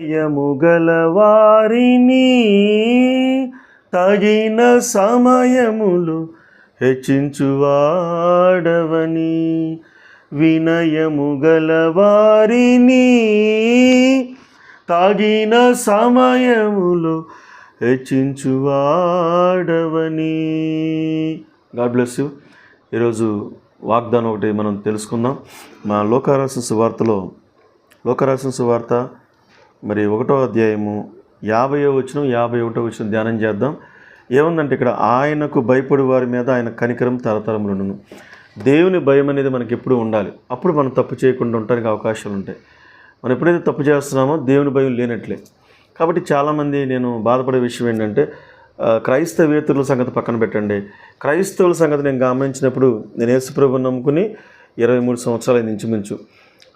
యముగల వారిని తగిన సమయములు హెచ్చించువాడవని. వినయముగలవారిని తగిన సమయములు హెచ్చించువాడవని. God bless you. ఈరోజు వాగ్దానం ఒకటి మనం తెలుసుకుందాం. మా లోకారాసిన సువార్తలో లోకరాసిన సువార్త మరి ఒకటో అధ్యాయము యాభై వచ్చిన యాభై ఒకటో వచ్చిన ధ్యానం చేద్దాం. ఏముందంటే ఇక్కడ ఆయనకు భయపడి వారి మీద ఆయన కనికరం తరతరములను దేవుని భయం అనేది మనకి ఎప్పుడూ ఉండాలి. అప్పుడు మనం తప్పు చేయకుండా ఉండడానికి అవకాశాలు ఉంటాయి. మనం ఎప్పుడైతే తప్పు చేస్తున్నామో దేవుని భయం లేనట్లే. కాబట్టి చాలామంది నేను బాధపడే విషయం ఏంటంటే క్రైస్తవేతరుల సంగతి పక్కన పెట్టండి. క్రైస్తవుల సంగతి నేను గమనించినప్పుడు నేను యేసుప్రభు నమ్ముకుని ఇరవై మూడు సంవత్సరాలు ఇంచుమించు.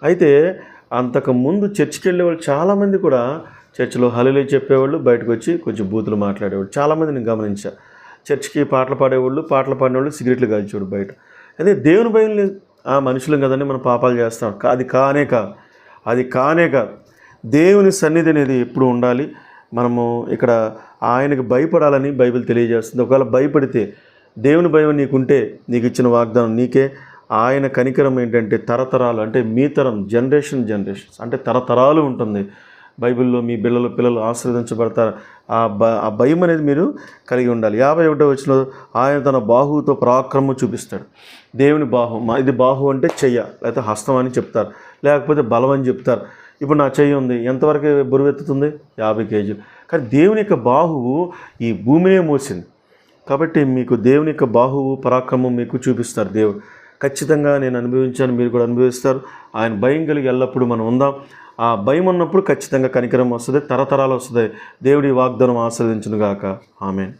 అయితే అంతకు ముందు చర్చికి వెళ్ళే వాళ్ళు చాలామంది కూడా చర్చిలో హలిలే చెప్పేవాళ్ళు బయటకు వచ్చి కొంచెం బూతులు మాట్లాడేవాళ్ళు. చాలామంది నేను గమనించా. చర్చికి పాటలు పాడేవాళ్ళు పాటలు పాడినవాళ్ళు సిగరెట్లు కాల్చేవాడు బయట. అదే దేవుని భయం ఆ మనుషులం కదండి మనం పాపాలు చేస్తాం. అది కానే కాదు. అది కానే కాదు. దేవుని సన్నిధి అనేది ఎప్పుడు ఉండాలి? మనము ఇక్కడ ఆయనకు భయపడాలని బైబిల్ తెలియజేస్తుంది. ఒకవేళ భయపడితే దేవుని భయం నీకుంటే నీకు ఇచ్చిన వాగ్దానం నీకే. ఆయన కనికరం ఏంటంటే తరతరాలు అంటే మీ తరం జనరేషన్ జనరేషన్స్ అంటే తరతరాలు ఉంటుంది. బైబిల్లో మీ పిల్లలు పిల్లలు ఆశ్రదించబడతారు ఆ భ ఆ భయం అనేది మీరు కలిగి ఉండాలి. యాభై ఒకటో వచ్చిన ఆయన తన బాహువుతో పరాక్రమం చూపిస్తాడు. దేవుని బాహు మా ఇది బాహు అంటే చెయ్య లేకపోతే హస్తం అని చెప్తారు. లేకపోతే బలం అని చెప్తారు. ఇప్పుడు నా చెయ్యి ఉంది ఎంతవరకు బరువెత్తుతుంది యాభై కేజీలు. కానీ దేవుని యొక్క బాహువు ఈ భూమినే మోసింది. కాబట్టి మీకు దేవుని యొక్క బాహువు పరాక్రమం మీకు చూపిస్తారు దేవుడు. ఖచ్చితంగా నేను అనుభవించాను మీరు కూడా అనుభవిస్తారు. ఆయన భయం కలిగి ఎల్లప్పుడూ మనం ఉందాం. ఆ భయం ఉన్నప్పుడు ఖచ్చితంగా కనికరం వస్తుంది తరతరాలు వస్తుంది. దేవుడి వాగ్దానం ఆస్వాదించునుగాక. గాక